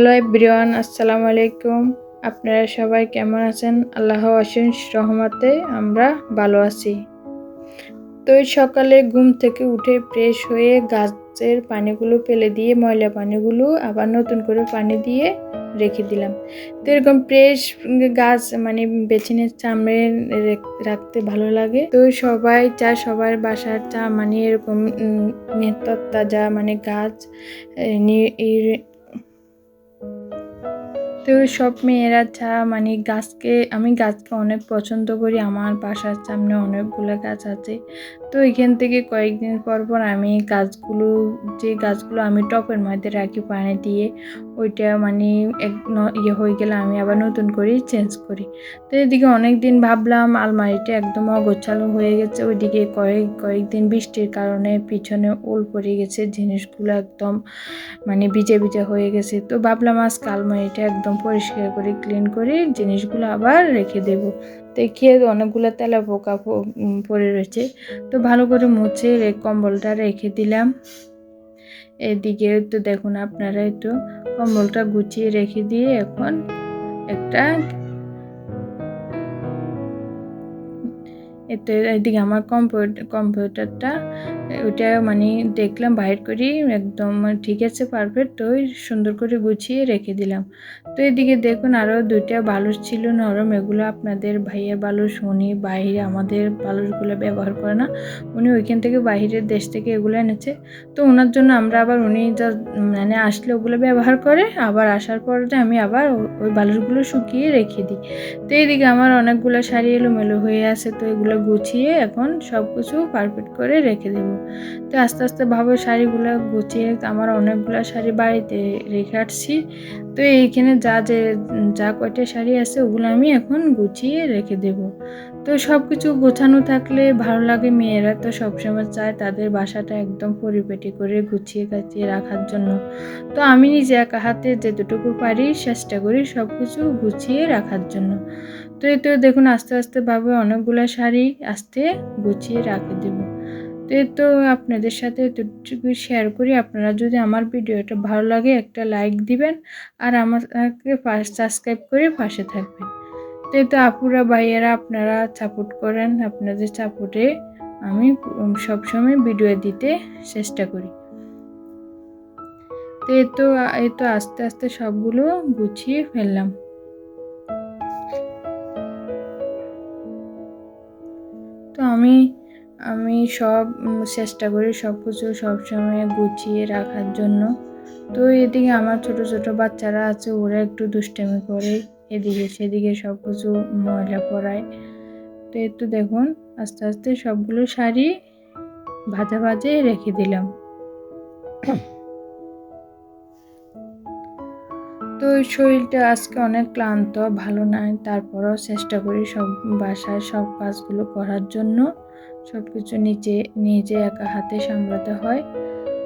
Hello everyone, আসসালামু আলাইকুম। আপনারা সবাই কেমন আছেন? আল্লাহ অশেষ রহমতে আমরা ভালো আছি। তো সকালে ঘুম থেকে উঠে ফ্রেশ হয়ে গাছের পানিগুলো ফেলে দিয়ে, ময়লা পানিগুলো আবার নতুন করে পানি দিয়ে রেখে দিলাম। তো এরকম ফ্রেশ গাছ মানে বেছিনের চামড়ে রাখতে ভালো লাগে। তো সবাই চা সবার বাসার চা মানে এরকম তাজা মানে গাছ তো সব মেয়েরা চা মানে গাছকে, আমি গাছকে অনেক পছন্দ করি। আমার বাসার সামনে অনেকগুলো গাছ আছে। তো এখান থেকে কয়েকদিন পর পর আমি গাছগুলো, যে গাছগুলো আমি টপের মধ্যে রাখি পানি দিয়ে, ওইটা মানে এক ইয়ে হয়ে গেলে আমি আবার নতুন করে চেঞ্জ করি। তো এদিকে অনেক দিন ভাবলাম আলমারিটা একদম অগোছালো হয়ে গেছে, ওইদিকে কয়েক, কয়েকদিন বৃষ্টির কারণে পিছনে ওল পড়ে গেছে, জিনিসগুলো একদম মানে ভিজে ভিজে হয়ে গেছে। তো ভাবলাম আজকে আলমারিটা একদম পরিষ্কার করে ক্লিন করে জিনিসগুলো আবার রেখে দেব। দেখিয়ে অনেকগুলো তেলা পোকা পড়ে রয়েছে। তো ভালো করে মুছে কম্বলটা রেখে দিলাম। এদিকে তো দেখুন, আপনারা একটু কম্বলটা গুছিয়ে রেখে দিয়ে এখন একটা এতে এদিকে আমার কম্পিউটার কম্পিউটারটা ওইটা মানে দেখলাম, বাইর করি, একদম ঠিক আছে পারফেক্ট তো সুন্দর করে গুছিয়ে রেখে দিলাম। তো এদিকে দেখুন আরও দুইটা বালুস ছিল নরম, এগুলো আপনাদের ভাইয়ের বালুস উনি বাইরে আমাদের বালুসগুলো ব্যবহার করে না, উনি ওইখান থেকে বাইরের দেশ থেকে এগুলো এনেছে। তো ওনার জন্য আমরা আবার উনি যা মানে আসলে ওগুলো ব্যবহার করে, আবার আসার পর আমি আবার ওই বালুসগুলো শুকিয়ে রেখে দিই। তো এইদিকে আমার অনেকগুলো শাড়ি এলোমেলো হয়ে আছে, তো এগুলো গুছিয়ে এখন সব কিছু পারফেক্ট করে রেখে দেবো। তো আস্তে আস্তে ভাবে শাড়িগুলো গুছিয়ে আমার অনেকগুলো শাড়ি বাড়িতে রেখে আসছি। তো এইখানে যা যে, যা কয়টা শাড়ি আছে ওগুলো আমি এখন গুছিয়ে রেখে দেব। তো সব কিছু গোছানো থাকলে ভালো লাগে, মেয়েরা তো সবসময় চায় তাদের বাসাটা একদম পরিপেটি করে গুছিয়ে গাছিয়ে রাখার জন্য। তো আমি নিজে একা হাতে যেতটুকু পারি চেষ্টা করি সব কিছু গুছিয়ে রাখার জন্য। তো তো দেখুন আস্তে আস্তে ভাবে অনেকগুলো শাড়ি আস্তে গুছিয়ে রাখে দেব। তো আপনাদের সাথে এতটুকু শেয়ার করি। আপনারা যদি আমার ভিডিওটা ভালো লাগে একটা লাইক দিবেন আর আমাকে ফার্স্ট সাবস্ক্রাইব করে পাশে থাকবেন। তো তো আপুরা, ভাইয়েরা, আপনারা সাপোর্ট করেন। আপনাদের সাপোর্টে আমি সবসময় ভিডিও দিতে চেষ্টা করি। তো এই তো এই তো আস্তে আস্তে সবগুলো গুছিয়ে ফেললাম। সব চেষ্টা করি সব কিছু সবসময় গুছিয়ে রাখার জন্য। তো এদিকে আমার ছোট ছোট বাচ্চারা আছে, ওরা একটু দুষ্টামি করে এদিকে সেদিকে সব কিছু ময়লা পড়ায়। তো একটু দেখুন, আস্তে আস্তে সবগুলো শাড়ি ভাজা ভাজে রেখে দিলাম। তো শরীরটা আজকে অনেক ক্লান্ত, ভালো নয়। তারপরেও চেষ্টা করি সব বাসায় সব কাজগুলো করার জন্য। সব কিছু নিচে নিজে একা হাতে সামলাতে হয়।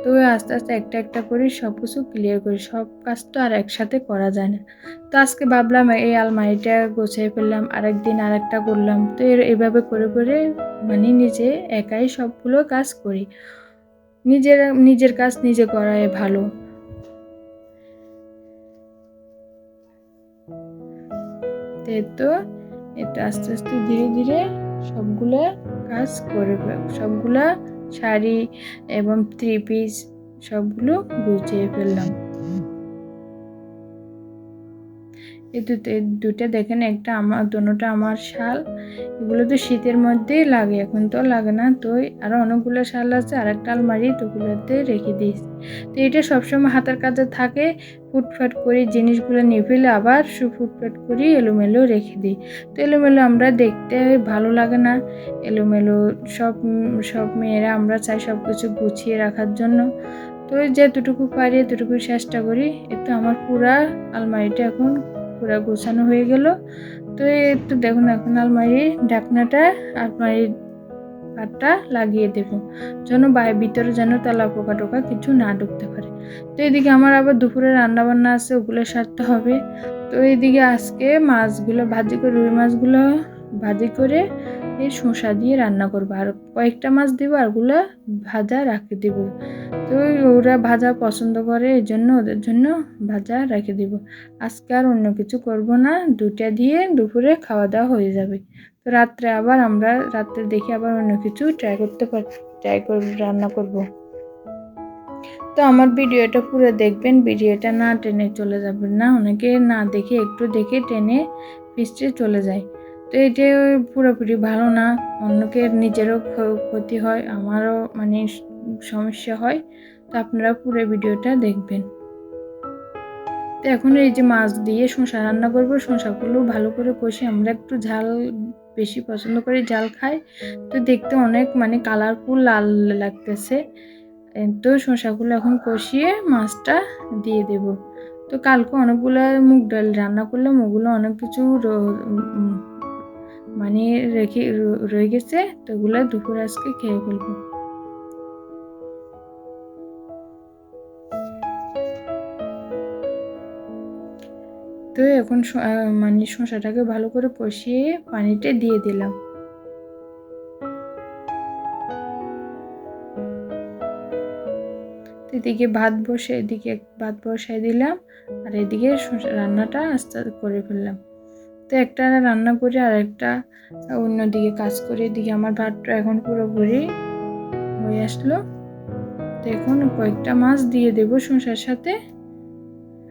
তো আস্তে আস্তে একটা একটা করে সব কিছু ক্লিয়ার করি, সব কাজ তো আর একসাথে করা যায় না। তো আজকে ভাবলাম এই আলমারিটা গোছাই ফেললাম, আরেকদিন আরেকটা করলাম। তো এর, এভাবে করে করে মানে নিজে একাই সবগুলো কাজ করি। নিজের নিজের কাজ নিজে করাই ভালো। তো, এটা আস্তে আস্তে ধীরে ধীরে সবগুলো কাজ করে সবগুলা শাড়ি এবং থ্রি পিস সবগুলো গুছিয়ে ফেললাম। এই দুটো দেখেন, একটা আমার দোনোটা আমার শাল। এগুলো তো শীতের মধ্যেই লাগে, এখন তো লাগে না। তো আরও অনেকগুলো শাল আছে আর একটা আলমারি তো ওগুলোতে রেখে দিয়েছি। তো এটা সবসময় হাতের কাজে থাকে, ফুটফাট করে জিনিসগুলো নিয়ে ফেলে আবার ফুটফাট করে এলোমেলো রেখে দিই। তো এলোমেলো আমরা দেখতে ভালো লাগে না। এলোমেলো সব সব মেয়েরা আমরা চাই সব কিছু গুছিয়ে রাখার জন্য। তো যেতটুকু পারি এতটুকু চেষ্টা করি। এতে আমার পুরা আলমারিটা এখন পুরা গোছানো হয়ে গেল। তো একটু দেখুন, এখন আলমারির ঢাকনাটা আলমারির পাটটা লাগিয়ে দেব। যেন বাইরের ভিতরে যেন তেলা পোকা টোকা কিছু না ঢুকতে পারে। তো এদিকে আমার আবার দুপুরে রান্না বান্না আছে, ওগুলো সারতে হবে। তো এইদিকে আজকে মাছগুলো, ভাজি করে রুই মাছগুলো ভাজি করে এই শসা দিয়ে রান্না করব। আর কয়েকটা মাছ দিব, আর ওগুলো ভাজা রাখে দিব। তো ওরা ভাজা পছন্দ করে এই জন্য ওদের জন্য ভাজা রেখে দিব। আজকে আর অন্য কিছু করব না দুটা দিয়ে দুপুরে খাওয়া দাওয়া হয়ে যাবে। তো রাত্রে আবার আমরা, রাত্রে দেখি আবার অন্য কিছু ট্রাই করতে পার ট্রাই করে, রান্না করব। তো আমার ভিডিওটা পুরো দেখবেন, ভিডিওটা না টেনে চলে যাবেন না। অনেকে না দেখে, একটু দেখে টেনে পিস্টে চলে যায়। তো এটা পুরোপুরি ভালো না। অন্যকে নিজেরও ক্ষতি হয়, আমারও মানে সমস্যা হয়। তো আপনারা পুরো ভিডিওটা দেখবেন। তো এখন এই যে মাছ দিয়ে শসা রান্না করব, শসাগুলো ভালো করে কষে আমরা একটু ঝাল বেশি পছন্দ করি, ঝাল খাই। তো দেখতে অনেক মানে কালারফুল লাল লাগতেছে। তো শসাগুলো এখন কষিয়ে মাছটা দিয়ে দেব। তো কালকে অনেকগুলো মুগ ডাল রান্না করলে ওগুলো অনেক কিছু মানে রেখে রয়ে গেছে, তো ওগুলো দুপুর আজকে খেয়ে ফেলব। তো এখন মানে শসাটাকে ভালো করে কষিয়ে পানিতে দিয়ে দিলাম। এদিকে ভাত বসে, এদিকে ভাত বসাই দিলাম, আর এদিকে রান্নাটা আস্তে করে ফেললাম। তো একটা রান্না করে আর একটা অন্যদিকে কাজ করে, এদিকে আমার ভাতটা এখন পুরোপুরি হয়ে আসলো। তো এখন কয়েকটা মাছ দিয়ে দেব শসার সাথে।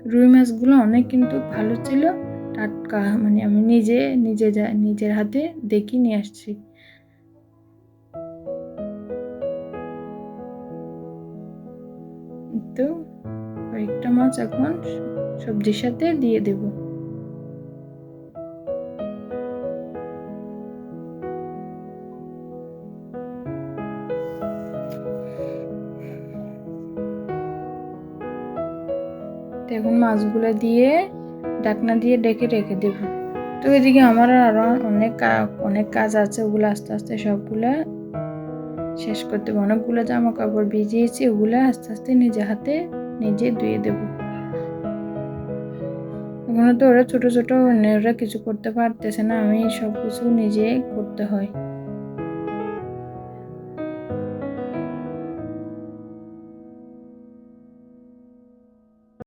রুই মাছগুলো অনেক কিন্তু ভালো ছিল। টাটকা মানে আমি নিজে নিজে নিজের হাতে দেখি নিয়ে আসছি। তো কয়েকটা মাছ এখন সবজির সাথে দিয়ে দেব। মাছগুলো দিয়ে ডাকনা দিয়ে ডেকে রেখে দেব। তো এদিকে আমার আরও অনেক অনেক কাজ আছে, ওগুলো আস্তে আস্তে সবগুলা শেষ করতে হবে। অনেকগুলো জামা কাপড় ভিজিয়েছি, ওগুলো আস্তে আস্তে নিজে হাতে নিজে ধুয়ে দেব। ওখানে তো ওরা ছোট ছোট ওরা কিছু করতে পারতেছে না, আমি সব কিছু নিজে করতে হয়।